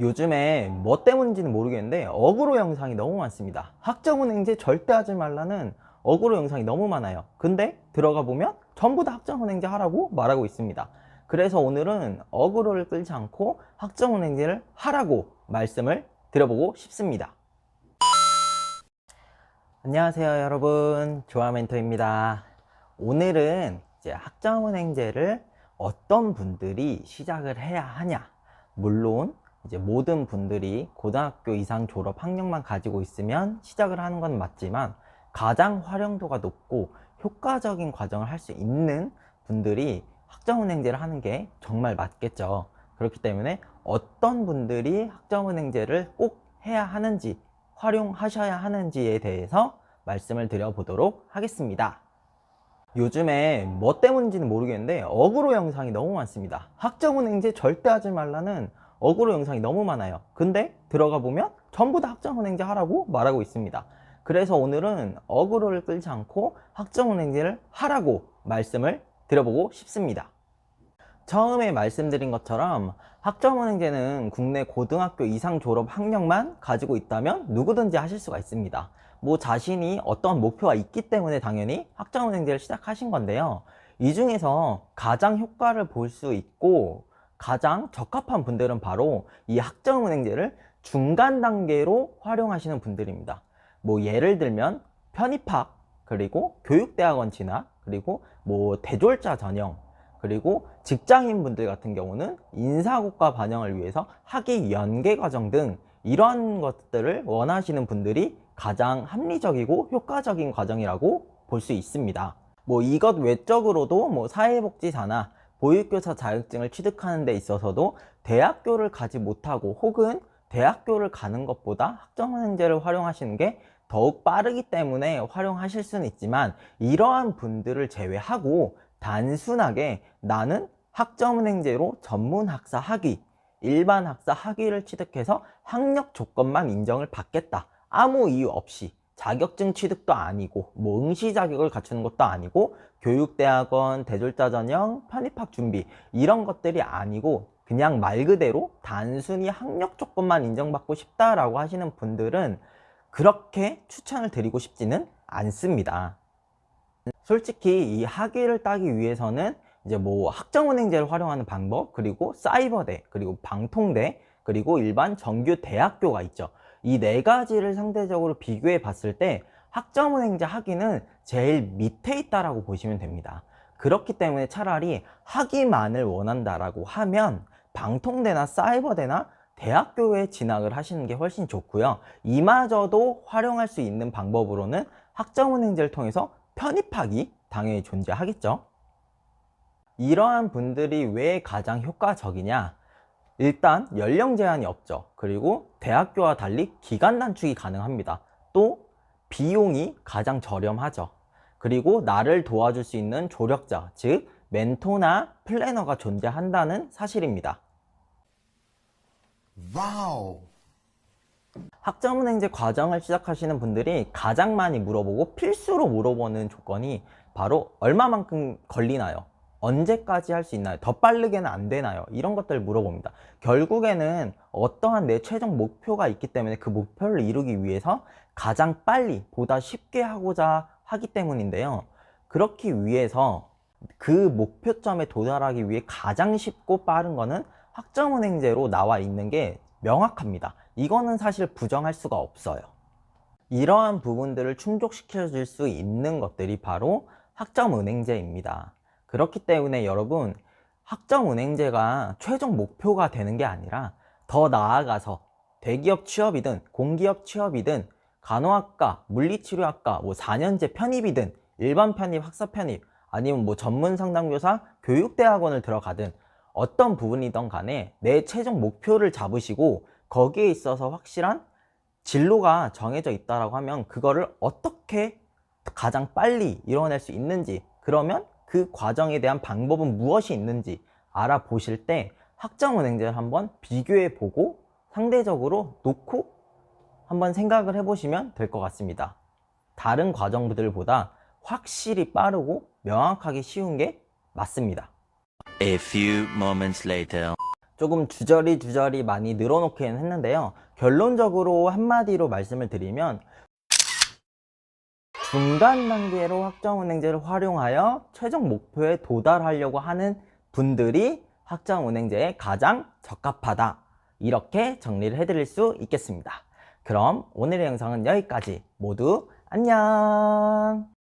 요즘에 뭐 때문인지는 모르겠는데 어그로 영상이 너무 많습니다. 학점은행제 절대 하지 말라는 어그로 영상이 너무 많아요. 근데 들어가 보면 전부 다 학점은행제 하라고 말하고 있습니다. 그래서 오늘은 어그로를 끌지 않고 학점은행제를 하라고 말씀을 드려보고 싶습니다. 안녕하세요 여러분 조아멘토입니다. 오늘은 이제 학점은행제를 어떤 분들이 시작을 해야 하냐 물론 이제 모든 분들이 고등학교 이상 졸업 학력만 가지고 있으면 시작을 하는 건 맞지만 가장 활용도가 높고 효과적인 과정을 할 수 있는 분들이 학점은행제를 하는 게 정말 맞겠죠. 그렇기 때문에 어떤 분들이 학점은행제를 꼭 해야 하는지 활용하셔야 하는지에 대해서 말씀을 드려보도록 하겠습니다. 요즘에 뭐 때문인지는 모르겠는데 어그로 영상이 너무 많습니다. 학점은행제 절대 하지 말라는 어그로 영상이 너무 많아요. 근데 들어가 보면 전부 다 학점은행제 하라고 말하고 있습니다. 그래서 오늘은 어그로를 끌지 않고 학점은행제를 하라고 말씀을 드려보고 싶습니다. 처음에 말씀드린 것처럼 학점은행제는 국내 고등학교 이상 졸업 학력만 가지고 있다면 누구든지 하실 수가 있습니다. 뭐 자신이 어떤 목표가 있기 때문에 당연히 학점은행제를 시작하신 건데요. 이 중에서 가장 효과를 볼 수 있고 가장 적합한 분들은 바로 이 학점은행제를 중간 단계로 활용하시는 분들입니다. 뭐 예를 들면 편입학 그리고 교육대학원 진학 그리고 뭐 대졸자 전형 그리고 직장인 분들 같은 경우는 인사고과 반영을 위해서 학위 연계 과정 등 이러한 것들을 원하시는 분들이 가장 합리적이고 효과적인 과정이라고 볼 수 있습니다. 뭐 이것 외적으로도 뭐 사회복지사나 보육교사 자격증을 취득하는 데 있어서도 대학교를 가지 못하고 혹은 대학교를 가는 것보다 학점은행제를 활용하시는 게 더욱 빠르기 때문에 활용하실 수는 있지만 이러한 분들을 제외하고 단순하게 나는 학점은행제로 전문학사 학위, 일반 학사 학위를 취득해서 학력 조건만 인정을 받겠다. 아무 이유 없이 자격증 취득도 아니고 뭐 응시 자격을 갖추는 것도 아니고 교육대학원, 대졸자 전형, 편입학 준비 이런 것들이 아니고 그냥 말 그대로 단순히 학력 조건만 인정받고 싶다라고 하시는 분들은 그렇게 추천을 드리고 싶지는 않습니다. 솔직히 이 학위를 따기 위해서는 이제 뭐 학점은행제를 활용하는 방법 그리고 사이버대 그리고 방통대 그리고 일반 정규 대학교가 있죠. 이 네 가지를 상대적으로 비교해 봤을 때 학점은행제 학위는 제일 밑에 있다라고 보시면 됩니다. 그렇기 때문에 차라리 학위만을 원한다라고 하면 방통대나 사이버대나 대학교에 진학을 하시는 게 훨씬 좋고요. 이마저도 활용할 수 있는 방법으로는 학점은 행제를 통해서 편입학이 당연히 존재하겠죠. 이러한 분들이 왜 가장 효과적이냐? 일단 연령 제한이 없죠. 그리고 대학교와 달리 기간 단축이 가능합니다. 또 비용이 가장 저렴하죠. 그리고 나를 도와줄 수 있는 조력자, 즉 멘토나 플래너가 존재한다는 사실입니다. 와우. 학점은행제 과정을 시작하시는 분들이 가장 많이 물어보고 필수로 물어보는 조건이 바로 얼마만큼 걸리나요? 언제까지 할 수 있나요? 더 빠르게는 안 되나요? 이런 것들을 물어봅니다. 결국에는 어떠한 내 최종 목표가 있기 때문에 그 목표를 이루기 위해서 가장 빨리, 보다 쉽게 하고자 하기 때문인데요. 그렇기 위해서 그 목표점에 도달하기 위해 가장 쉽고 빠른 거는 학점은행제로 나와 있는 게 명확합니다. 이거는 사실 부정할 수가 없어요. 이러한 부분들을 충족시켜 줄 수 있는 것들이 바로 학점은행제입니다. 그렇기 때문에 여러분 학점 은행제가 최종 목표가 되는 게 아니라 더 나아가서 대기업 취업이든 공기업 취업이든 간호학과, 물리치료학과, 뭐 4년제 편입이든 일반 편입, 학사 편입 아니면 뭐 전문 상담교사, 교육대학원을 들어가든 어떤 부분이든 간에 내 최종 목표를 잡으시고 거기에 있어서 확실한 진로가 정해져 있다라고 하면 그거를 어떻게 가장 빨리 이뤄낼 수 있는지 그러면 그 과정에 대한 방법은 무엇이 있는지 알아보실 때 학점 은행제를 한번 비교해 보고 상대적으로 놓고 한번 생각을 해보시면 될 것 같습니다. 다른 과정들보다 확실히 빠르고 명확하게 쉬운 게 맞습니다. A few moments later. 조금 주저리 주저리 많이 늘어놓기는 했는데요. 결론적으로 한마디로 말씀을 드리면 중간 단계로 확정은행제를 활용하여 최종 목표에 도달하려고 하는 분들이 확정은행제에 가장 적합하다. 이렇게 정리를 해드릴 수 있겠습니다. 그럼 오늘의 영상은 여기까지. 모두 안녕!